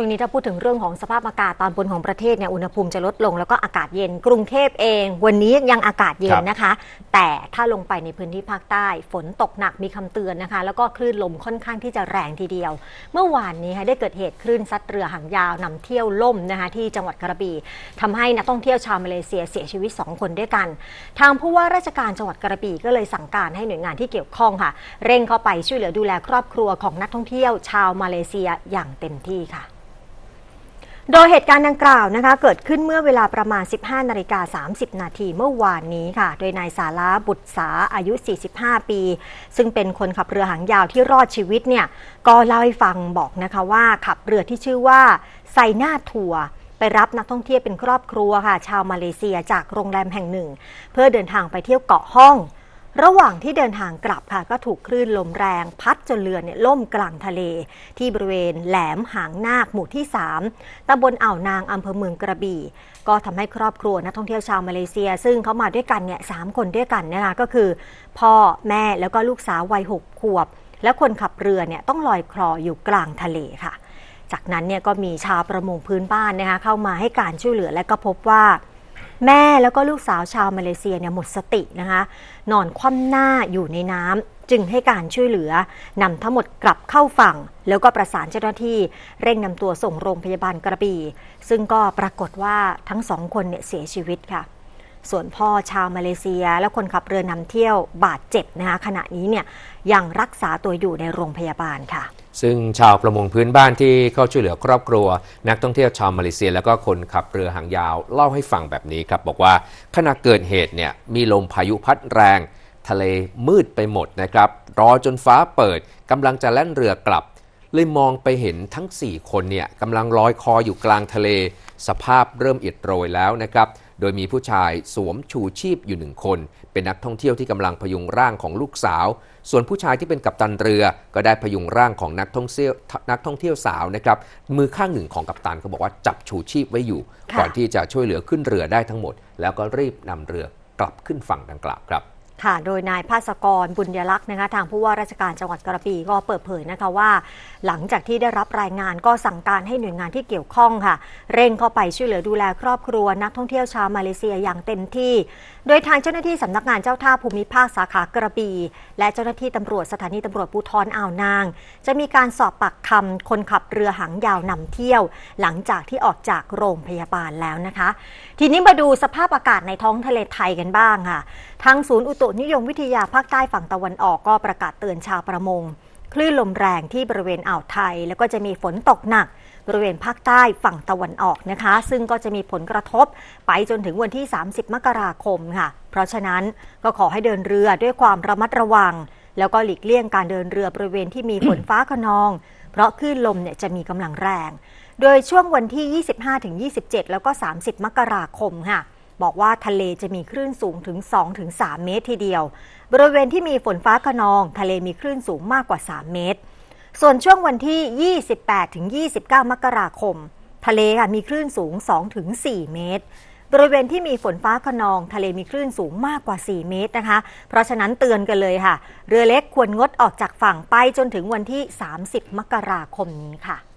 ช่วงนี้ถ้าพูดถึงเรื่องของสภาพอากาศตอนบนของประเทศเนี่ยอุณหภูมิจะลดลงแล้วก็อากาศเย็น กรุงเทพเอง วันนี้ยังอากาศเย็นครับนะคะ แต่ถ้าลงไปในพื้นที่ภาคใต้ ฝนตกหนักมีคำเตือนนะคะ แล้วก็คลื่นลมค่อนข้างที่จะแรงทีเดียว เมื่อวานนี้ค่ะได้เกิดเหตุคลื่นซัดเรือหางยาวนำเที่ยวล่มนะคะที่จังหวัดกระบี่ทำให้นักท่องเที่ยวชาวมาเลเซียเสียชีวิต 2 คนด้วยกัน ทางผู้ว่าราชการจังหวัดกระบี่ก็เลยสั่งการให้หน่วยงานที่เกี่ยวข้องค่ะ เร่งเข้าไปช่วยเหลือดูแลครอบครัวของนักท่องเที่ยวชาวมาเลเซียอย่างเต็มที่ค่ะ โดยเหตุการณ์ดังกล่าวนะคะเกิดขึ้นเมื่อเวลาประมาณ 15 นาฬิกา 30 นาทีเมื่อวานนี้ค่ะ โดยนายสาราบุตรสาอายุ 45 ปี ซึ่งเป็นคนขับเรือหางยาวที่รอดชีวิตเนี่ยก็เล่าให้ฟังบอกนะคะว่าขับเรือที่ชื่อว่าไซนาทัวร์ไปรับนักท่องเที่ยวเป็นครอบครัวค่ะ ชาวมาเลเซียจากโรงแรมแห่งหนึ่ง เพื่อเดินทางไปเที่ยวเกาะห้อง ระหว่างที่เดินทางกลับค่ะก็ถูกคลื่นลมแรง พัดจนเรือเนี่ยล่มกลางทะเล ที่บริเวณแหลมหางนาคหมู่ที่ 3ตำบลอ่าวนางอำเภอเมืองกระบี่ ก็ทำให้ครอบครัวนักท่องเที่ยวชาวมาเลเซีย ซึ่งเขามาด้วยกันเนี่ยสามคนด้วยกันนะคะก็คือ พ่อแม่แล้วก็ลูกสาววัยหกขวบ และคนขับเรือเนี่ยต้องลอยคลออยู่กลางทะเลค่ะ จากนั้นเนี่ยก็มีชาวประมงพื้นบ้านนะคะเข้ามาให้การช่วยเหลือและก็พบว่า แม่แล้วก็ลูกสาวชาวมาเลเซียเนี่ยหมดสตินะคะนอนคว่ำหน้าอยู่ในน้ำจึงให้การช่วยเหลือนำทั้งหมดกลับเข้าฝั่ง แล้วก็ประสานเจ้าหน้าที่เร่งนำตัวส่งโรงพยาบาลกระบี่ ซึ่งก็ปรากฏว่าทั้งสองคนเนี่ยเสียชีวิตค่ะส่วนพ่อชาวมาเลเซีย และคนขับเรือนำเที่ยวบาดเจ็บนะคะขณะนี้เนี่ยยังรักษาตัวอยู่ในโรงพยาบาลค่ะ ซึ่งชาวประมงพื้นบ้านที่เข้าช่วยเหลือครอบครัว นักท่องเที่ยวชาวมาเลเซีย แล้วก็คนขับเรือหางยาวเล่าให้ฟังแบบนี้ครับ บอกว่าขณะเกิดเหตุเนี่ยมีลมพายุพัดแรง ทะเลมืดไปหมดนะครับรอจนฟ้าเปิดกำลังจะแล่นเรือกลับ เลยมองไปเห็นทั้ง 4 คนเนี่ยกำลังลอยคออยู่กลางทะเล สภาพเริ่มอิดโรยแล้วนะครับ โดยมีผู้ชายสวมชูชีพอยู่หนึ่งคน เป็นนักท่องเที่ยวที่กำลังพยุงร่างของลูกสาว ส่วนผู้ชายที่เป็นกัปตันเรือ ก็ได้พยุงร่างของนักท่องเที่ยวนักท่องเที่ยวสาวนะครับ มือข้างหนึ่งของกัปตันเขาบอกว่าจับชูชีพไว้อยู่ค่ะก่อนที่จะช่วยเหลือขึ้นเรือได้ทั้งหมด แล้วก็รีบนำเรือกลับขึ้นฝั่งดังกล่าวครับ ค่ะ โดยนายภาสกรบุญยลักษณ์นะคะ ทางผู้ว่าราชการจังหวัดกระบี่ก็เปิดเผยนะคะว่า หลังจากที่ได้รับรายงานก็สั่งการให้หน่วยงานที่เกี่ยวข้องค่ะ เร่งเข้าไปช่วยเหลือดูแลครอบครัวนักท่องเที่ยวชาวมาเลเซียอย่างเต็มที่ โดยทางเจ้าหน้าที่สำนักงานเจ้าท่าภูมิภาคสาขากระบี่และเจ้าหน้าที่ตำรวจสถานีตำรวจภูธรอ่าวนาง จะมีการสอบปากคำคนขับเรือหางยาวนำเที่ยว หลังจากที่ออกจากโรงพยาบาลแล้วนะคะ ทีนี้มาดูสภาพอากาศในท้องทะเลไทยกันบ้างค่ะทางศูนย์อุตุนิยมวิทยาภาคใต้ฝั่งตะวันออกก็ประกาศเตือนชาวประมง คลื่นลมแรงที่บริเวณอ่าวไทย แล้วก็จะมีฝนตกหนัก บริเวณภาคใต้ฝั่งตะวันออกนะคะ ซึ่งก็จะมีผลกระทบไปจนถึงวันที่ 30 มกราคมค่ะ เพราะฉะนั้นก็ขอให้เดินเรือด้วยความระมัดระวัง แล้วก็หลีกเลี่ยงการเดินเรือบริเวณที่มีฝนฟ้าขนอง เพราะคลื่นลมเนี่ยจะมีกำลังแรง โดยช่วงวันที่ 25-27 แล้วก็ 30 มกราคมค่ะบอกว่าทะเลจะมีคลื่นสูงถึง 2-3 เมตรทีเดียว บริเวณที่มีฝนฟ้าขนอง ทะเลมีคลื่นสูงมากกว่า 3 เมตร ส่วนช่วงวันที่ 28-29 มกราคม ทะเลค่ะมีคลื่นสูง 2-4 เมตร บริเวณที่มีฝนฟ้าขนอง ทะเลมีคลื่นสูงมากกว่า 4 เมตรนะคะ เพราะฉะนั้นเตือนกันเลยค่ะ เรือเล็กควรงดออกจากฝั่งไปจนถึงวันที่ 30 มกราคมนี้ค่ะ